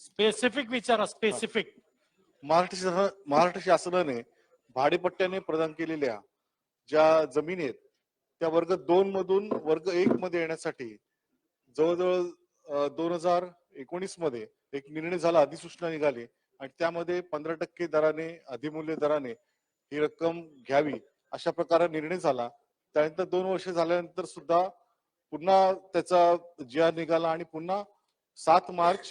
Specific विचारा specific Maharashtra शासन महाराष्ट्र शासनाने भाडेपट्ट्याने प्रदान केलेल्या ज्या जमिनी आहेत त्या वर्ग दोन मधून वर्ग एक मध्ये येण्यासाठी जवळजवळ दोन हजार एकोणीसमध्ये एक निर्णय झाला अधिसूचना निघाली आणि त्यामध्ये पंधरा टक्के दराने अधिमूल्य दराने ही रक्कम घ्यावी अशा प्रकारे निर्णय झाला. त्यानंतर दोन वर्ष झाल्यानंतर सुद्धा पुन्हा त्याचा जी आर निघाला आणि पुन्हा सात मार्च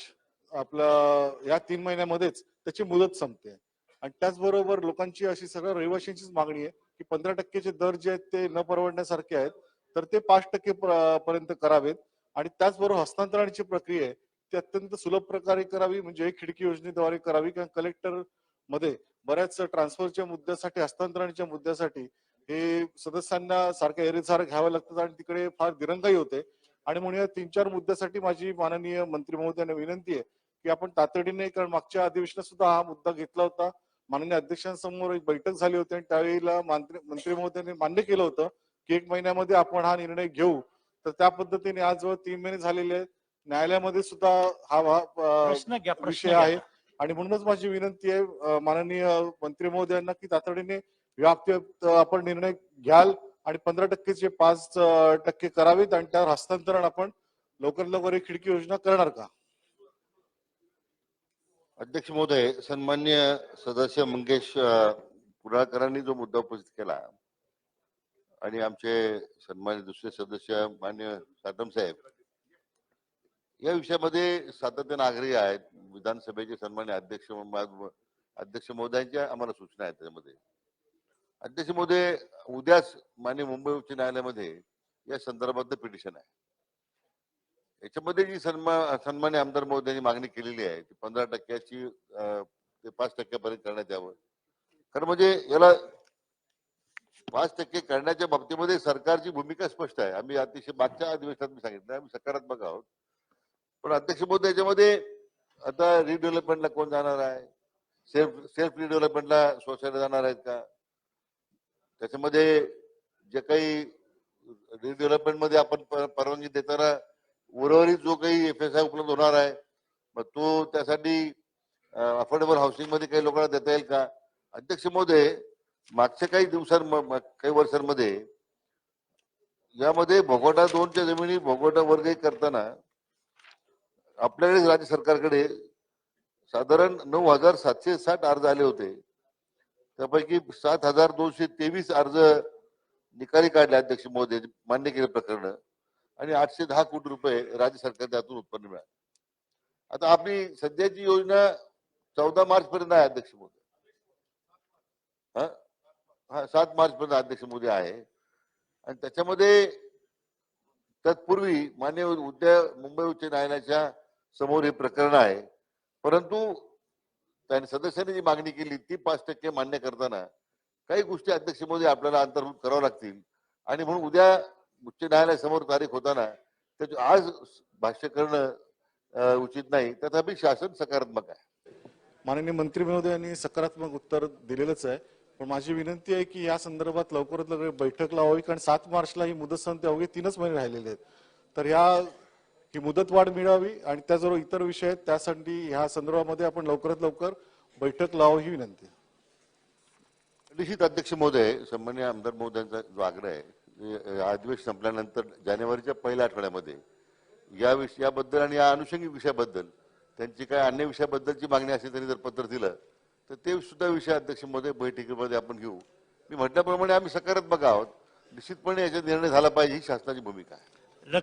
आपलं या तीन महिन्यामध्येच त्याची मुदत संपते. आणि त्याचबरोबर लोकांची अशी सगळ्या रहिवाशांचीच मागणी आहे की पंधरा टक्केचे दर जे आहेत ते न परवडण्यासारखे आहेत तर ते पाच टक्के पर्यंत करावेत. आणि त्याचबरोबर हस्तांतरणाची प्रक्रिया आहे ती अत्यंत सुलभ प्रकारे करावी म्हणजे एक खिडकी योजनेद्वारे करावी. कारण कलेक्टरमध्ये बऱ्याच ट्रान्सफरच्या मुद्द्यासाठी हस्तांतरणाच्या मुद्द्यासाठी हे सदस्यांना सारख्या एरेसार घ्यावं लागतात आणि तिकडे फार दिरंगाई होते. आणि म्हणून या तीन चार मुद्द्यासाठी माझी माननीय मंत्री महोदयांना विनंती आहे की आपण तातडीने कारण मागच्या अधिवेशनात सुद्धा हा मुद्दा घेतला होता. माननीय अध्यक्षांसमोर एक बैठक झाली होती आणि त्यावेळेला मंत्री महोदयांनी मान्य केलं होतं की एक महिन्यामध्ये आपण हा निर्णय घेऊ. तर त्या पद्धतीने आज जवळ तीन महिने झालेले आहेत. न्यायालयामध्ये सुद्धा हा विषय. आहे. आणि म्हणूनच माझी विनंती आहे माननीय मंत्री महोदयांना की तातडीने व्याप्त आपण निर्णय घ्याल आणि पंधरा टक्केचे पाच टक्के करावेत आणि त्यावर हस्तांतरण आपण लवकर लवकर खिडकी योजना करणार का? अध्यक्ष महोदय सन्मान्य सदस्य मंगेश अ, कुडाळकरांनी जो मुद्दा उपस्थित केला आणि आमचे सन्मान्य दुसरे सदस्य मान्य सातम साहेब या विषयामध्ये सातत्याने आग्रही आहेत. विधानसभेचे सन्मान्य अध्यक्ष अध्यक्ष महोदयांच्या आम्हाला सूचना आहेत त्यामध्ये अध्यक्ष महोदय उद्याच मान्य मुंबई उच्च न्यायालयामध्ये या संदर्भातलं पिटिशन आहे. याच्यामध्ये जी सन्मान सन्मान्य आमदार महोदयांनी मागणी केलेली आहे ती पंधरा टक्क्याची ते पाच टक्क्यापर्यंत करण्यात यावं. कारण म्हणजे याला पाच टक्के करण्याच्या बाबतीमध्ये सरकारची भूमिका स्पष्ट आहे. आम्ही अतिशय मागच्या अधिवेशनात मी सांगितलं आम्ही सकारात्मक आहोत. पण अध्यक्ष मोदी याच्यामध्ये आता रिडेव्हलपमेंटला कोण जाणार आहे? सेल्फ सेल्फ रिडेव्हलपमेंटला सोसायटी जाणार आहेत का? त्याच्यामध्ये जे काही रिडेव्हलपमेंटमध्ये आपण परवानगी देताना उर्वरित जो काही एफ एस आय उपलब्ध होणार आहे मग तो त्यासाठी अफोर्डेबल हाऊसिंगमध्ये काही लोकांना देता येईल का? अध्यक्ष महोदय मागच्या काही दिवसां काही वर्षांमध्ये यामध्ये भोगोटा दोनच्या जमिनी भोगोटा वर्ग करताना आपल्याकडे राज्य सरकारकडे साधारण नऊ हजार सातशे साठ अर्ज आले होते. त्यापैकी सात हजार दोनशे तेवीस अर्ज निकाली काढले अध्यक्ष महोदय मान्य केले प्रकरण. आणि आठशे दहा कोटी रुपये राज्य सरकार त्यातून उत्पन्न मिळाले. आता आपली सध्याची योजना चौदा मार्च पर्यंत आहे अध्यक्ष मोदी हा? हा सात मार्च पर्यंत अध्यक्ष मोदी आहे. आणि त्याच्यामध्ये तत्पूर्वी मान्य उद्या मुंबई उच्च न्यायालयाच्या समोर हे प्रकरण आहे. परंतु त्याने सदस्यांनी जी मागणी केली ती पाच टक्के मान्य करताना काही गोष्टी अध्यक्ष मोदी आपल्याला अंतर्भूत कराव्या लागतील. आणि म्हणून उद्या उच्च न्यायालयासमोर तारीख होताना त्याचे आज भाष्य करणं उचित नाही तथापि शासन सकारात्मक आहे. माननीय मंत्री महोदयांनी सकारात्मक उत्तर दिलेलंच आहे. पण माझी विनंती आहे की या संदर्भात लवकरात लवकर बैठक लावावी कारण सात मार्चला ही मुदत संपते अवघे तीनच महिने राहिलेले आहेत. तर ह्या ही मुदत वाढ मिळावी आणि त्याचबरोबर इतर विषय आहेत त्यासाठी ह्या संदर्भामध्ये आपण लवकरात लवकर बैठक लावावी ही विनंती. निश्चित अध्यक्ष महोदय सन्मान्य आमदार महोदयांचा जो आग्रह आहे अधिवेशन संपल्यानंतर जानेवारीच्या पहिल्या आठवड्यामध्ये या विषयाबद्दल आणि या अनुषंगिक विषयाबद्दल त्यांची काय अन्य विषयाबद्दलची मागणी असेल त्यांनी जर पत्र दिलं तर ते सुद्धा विषय अध्यक्ष महोदय बैठकीमध्ये आपण घेऊ. मी म्हटल्याप्रमाणे आम्ही सकारात्मक आहोत. निश्चितपणे याचा निर्णय झाला पाहिजे ही शासनाची भूमिका आहे.